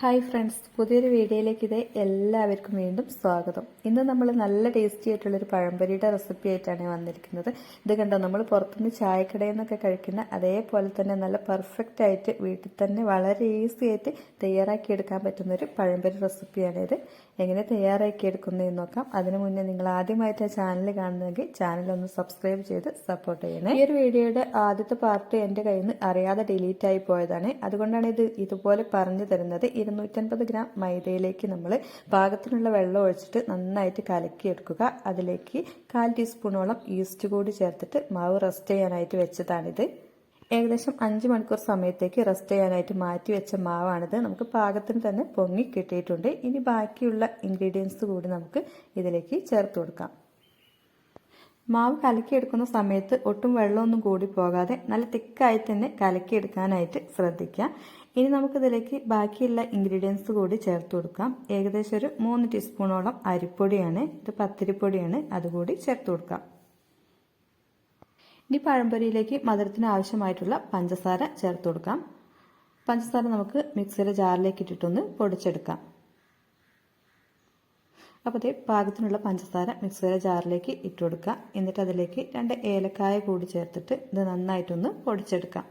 Hi friends പുതിയൊരു വീഡിയോയിലേക്ക് ഇത് എല്ലാവർക്കും വീണ്ടും സ്വാഗതം. ഇന്ന് നമ്മൾ നല്ല ടേസ്റ്റി ആയിട്ടുള്ളൊരു പഴംപൊരിയുടെ റെസിപ്പി ആയിട്ടാണ് വന്നിരിക്കുന്നത്. ഇത് കണ്ടോ നമ്മൾ പുറത്തുനിന്ന് ചായക്കടയിൽ നിന്നൊക്കെ കഴിക്കുന്ന അതേപോലെ തന്നെ നല്ല പെർഫെക്റ്റ് ആയിട്ട് വീട്ടിൽ തന്നെ വളരെ ഈസി ആയിട്ട് തയ്യാറാക്കിയെടുക്കാൻ പറ്റുന്ന ഒരു പഴംപൊരി റെസിപ്പിയാണിത് എങ്ങനെ തയ്യാറാക്കി എടുക്കുന്നതെന്ന് നോക്കാം. അതിനു മുന്നേ നിങ്ങൾ ആദ്യമായിട്ട് ആ ചാനൽ കാണുന്നെങ്കിൽ ചാനൽ ഒന്ന് സബ്സ്ക്രൈബ് ചെയ്ത് സപ്പോർട്ട് ചെയ്യണേ. ഈ ഒരു വീഡിയോയുടെ ആദ്യത്തെ പാർട്ട് എന്റെ കയ്യിൽ നിന്ന് അറിയാതെ ഡിലീറ്റ് ആയി പോയതാണ്. അതുകൊണ്ടാണ് ഇത് ഇതുപോലെ പറഞ്ഞു തരുന്നത്. ഇരുന്നൂറ്റൻപത് ഗ്രാം മൈദയിലേക്ക് നമ്മൾ പാകത്തിനുള്ള വെള്ളം ഒഴിച്ചിട്ട് നന്നായിട്ട് കലക്കി എടുക്കുക അതിലേക്ക് കാൽ ടീസ്പൂണോളം ഈസ്റ്റ് കൂടി ചേർത്തിട്ട് മാവ് റെസ്റ്റ് ചെയ്യാനായിട്ട് വെച്ചതാണിത്. ഏകദേശം അഞ്ച് മണിക്കൂർ സമയത്തേക്ക് റെസ്റ്റ് ചെയ്യാനായിട്ട് മാറ്റി വെച്ച മാവാണിത്. നമുക്ക് പാകത്തിന് തന്നെ പൊങ്ങി കിട്ടിയിട്ടുണ്ട്. ഇനി ബാക്കിയുള്ള ഇൻഗ്രീഡിയൻസ് കൂടി നമുക്ക് ഇതിലേക്ക് ചേർത്ത് കൊടുക്കാം. മാവ് കലക്കിയെടുക്കുന്ന സമയത്ത് ഒട്ടും വെള്ളമൊന്നും കൂടി പോകാതെ നല്ല തിക്കായി തന്നെ കലക്കിയെടുക്കാനായിട്ട് ശ്രദ്ധിക്കുക. ഇനി നമുക്കിതിലേക്ക് ബാക്കിയുള്ള ഇൻഗ്രീഡിയൻസ് കൂടി ചേർത്ത് കൊടുക്കാം. ഏകദേശം ഒരു മൂന്ന് ടീസ്പൂണോളം അരിപ്പൊടിയാണ് ഇത് പത്തിരിപ്പൊടിയാണ് അതുകൂടി ചേർത്ത് കൊടുക്കാം. ഇനി പഴംപൊരിയിലേക്ക് മധുരത്തിന് ആവശ്യമായിട്ടുള്ള പഞ്ചസാര ചേർത്ത് കൊടുക്കാം. പഞ്ചസാര നമുക്ക് മിക്സിയുടെ ജാറിലേക്ക് ഇട്ടിട്ടൊന്ന് പൊടിച്ചെടുക്കാം. അപ്പോൾ അതേ പാകത്തിനുള്ള പഞ്ചസാര മിക്സിയുടെ ജാറിലേക്ക് ഇട്ട് കൊടുക്കുക എന്നിട്ട് അതിലേക്ക് രണ്ട് ഏലക്കായ കൂടി ചേർത്തിട്ട് ഇത് നന്നായിട്ടൊന്ന് പൊടിച്ചെടുക്കാം.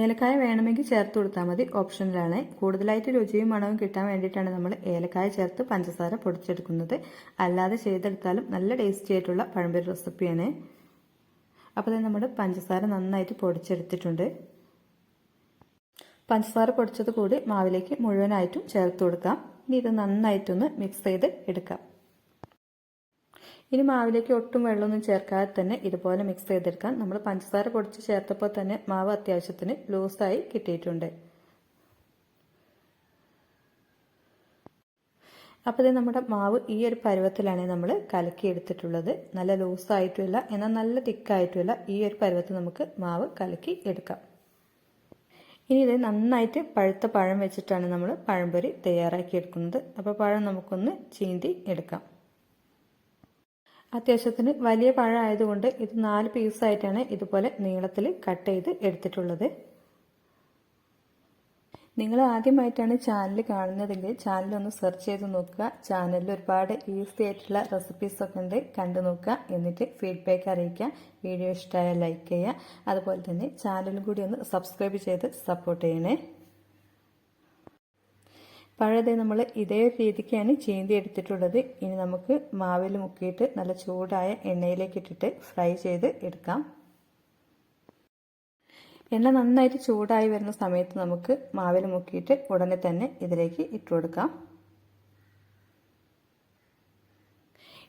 ഏലക്കായ വേണമെങ്കിൽ ചേർത്ത് കൊടുത്താൽ മതി. ഓപ്ഷനിലാണ്. കൂടുതലായിട്ട് രുചിയും മണവും കിട്ടാൻ വേണ്ടിയിട്ടാണ് നമ്മൾ ഏലക്കായ ചേർത്ത് പഞ്ചസാര പൊടിച്ചെടുക്കുന്നത്. അല്ലാതെ ചെയ്തെടുത്താലും നല്ല ടേസ്റ്റി ആയിട്ടുള്ള പഴംപൊരി റെസിപ്പിയാണ്. അപ്പോൾ തന്നെ നമ്മൾ പഞ്ചസാര നന്നായിട്ട് പൊടിച്ചെടുത്തിട്ടുണ്ട്. പഞ്ചസാര പൊടിച്ചത് കൂടി മാവിലേക്ക് മുഴുവനായിട്ടും ചേർത്ത് കൊടുക്കാം. ഇനി ഇത് നന്നായിട്ടൊന്ന് മിക്സ് ചെയ്ത് എടുക്കാം. ഇനി മാവിലേക്ക് ഒട്ടും വെള്ളമൊന്നും ചേർക്കാതെ തന്നെ ഇതുപോലെ മിക്സ് ചെയ്തെടുക്കാം. നമ്മൾ പഞ്ചസാര പൊടിച്ച് ചേർത്തപ്പോൾ തന്നെ മാവ് അത്യാവശ്യത്തിന് ലൂസായി കിട്ടിയിട്ടുണ്ട്. അപ്പോൾ ഇത് നമ്മുടെ മാവ് ഈ ഒരു പരുവത്തിലാണ് നമ്മൾ കലക്കി എടുത്തിട്ടുള്ളത് നല്ല ലൂസായിട്ടുമില്ല എന്നാൽ നല്ല തിക്കായിട്ടുമില്ല. ഈ ഒരു പരുവത്തിൽ നമുക്ക് മാവ് കലക്കി എടുക്കാം. ഇനി ഇത് നന്നായിട്ട് പഴുത്ത പഴം വെച്ചിട്ടാണ് നമ്മൾ പഴംപൊരി തയ്യാറാക്കി എടുക്കുന്നത് അപ്പോൾ പഴം നമുക്കൊന്ന് ചീന്തി എടുക്കാം. അത്യാവശ്യത്തിന് വലിയ പഴം ആയതുകൊണ്ട് ഇത് നാല് പീസായിട്ടാണ് ഇതുപോലെ നീളത്തിൽ കട്ട് ചെയ്ത് എടുത്തിട്ടുള്ളത്. നിങ്ങൾ ആദ്യമായിട്ടാണ് ചാനൽ കാണുന്നതെങ്കിൽ ചാനൽ ഒന്ന് സെർച്ച് ചെയ്ത് നോക്കുക. ചാനലിൽ ഒരുപാട് ഈസി ആയിട്ടുള്ള റെസിപ്പീസ് ഒക്കെ ഉണ്ട്. കണ്ടു നോക്കുക. എന്നിട്ട് ഫീഡ്ബാക്ക് അറിയിക്കുക. വീഡിയോ ഇഷ്ടമായ ലൈക്ക് ചെയ്യുക. അതുപോലെ തന്നെ ചാനലും കൂടി ഒന്ന് സബ്സ്ക്രൈബ് ചെയ്ത് സപ്പോർട്ട് ചെയ്യണേ. പഴയത് നമ്മൾ ഇതേ രീതിക്കാണ് ചീന്തി എടുത്തിട്ടുള്ളത്. ഇനി നമുക്ക് മാവിൽ മുക്കിയിട്ട് നല്ല ചൂടായ എണ്ണയിലേക്ക് ഇട്ടിട്ട് ഫ്രൈ ചെയ്ത് എടുക്കാം. എണ്ണ നന്നായിട്ട് ചൂടായി വരുന്ന സമയത്ത് നമുക്ക് മാവിൽ മുക്കിയിട്ട് ഉടനെ തന്നെ ഇതിലേക്ക് ഇട്ട് കൊടുക്കാം.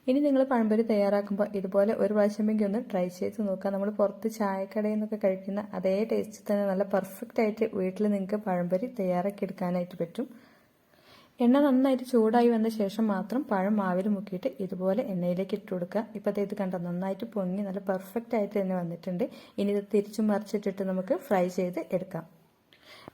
ഇനി നിങ്ങൾ പഴംപൊരി തയ്യാറാക്കുമ്പോൾ ഇതുപോലെ ഒരു പ്രാവശ്യമെങ്കിൽ ഒന്ന് ട്രൈ ചെയ്ത് നോക്കുക നമ്മൾ പുറത്ത് ചായക്കടയിൽ നിന്നൊക്കെ കഴിക്കുന്ന അതേ ടേസ്റ്റ് തന്നെ നല്ല പെർഫെക്റ്റ് ആയിട്ട് വീട്ടിൽ നിങ്ങൾക്ക് പഴംപൊരി തയ്യാറാക്കി എടുക്കാനായിട്ട് പറ്റും. എണ്ണ നന്നായിട്ട് ചൂടായി വന്ന ശേഷം മാത്രം പഴം മാവിൽ മുക്കിയിട്ട് ഇതുപോലെ എണ്ണയിലേക്ക് ഇട്ട് കൊടുക്കുക. ഇപ്പോഴത്തെ ഇത് കണ്ടോ നന്നായിട്ട് പൊങ്ങി നല്ല പെർഫെക്റ്റ് ആയിട്ട് തന്നെ വന്നിട്ടുണ്ട്. ഇനി ഇത് തിരിച്ചു മറിച്ചിട്ടിട്ട് നമുക്ക് ഫ്രൈ ചെയ്ത് എടുക്കാം.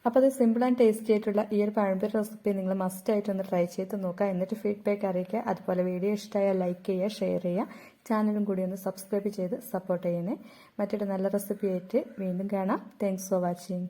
അപ്പോൾ അത് സിമ്പിൾ ആൻഡ് ടേസ്റ്റി ആയിട്ടുള്ള ഈ ഒരു പഴംപൊരി റെസിപ്പി നിങ്ങൾ മസ്റ്റ് ആയിട്ട് ഒന്ന് ട്രൈ ചെയ്ത് നോക്കുക. എന്നിട്ട് ഫീഡ്ബാക്ക് അറിയിക്കുക. അതുപോലെ വീഡിയോ ഇഷ്ടമായാൽ ലൈക്ക് ചെയ്യുക ഷെയർ ചെയ്യുക. ചാനലും കൂടി ഒന്ന് സബ്സ്ക്രൈബ് ചെയ്ത് സപ്പോർട്ട് ചെയ്യണേ. മറ്റൊരു നല്ല റെസിപ്പി ആയിട്ട് വീണ്ടും കാണാം. Thanks for watching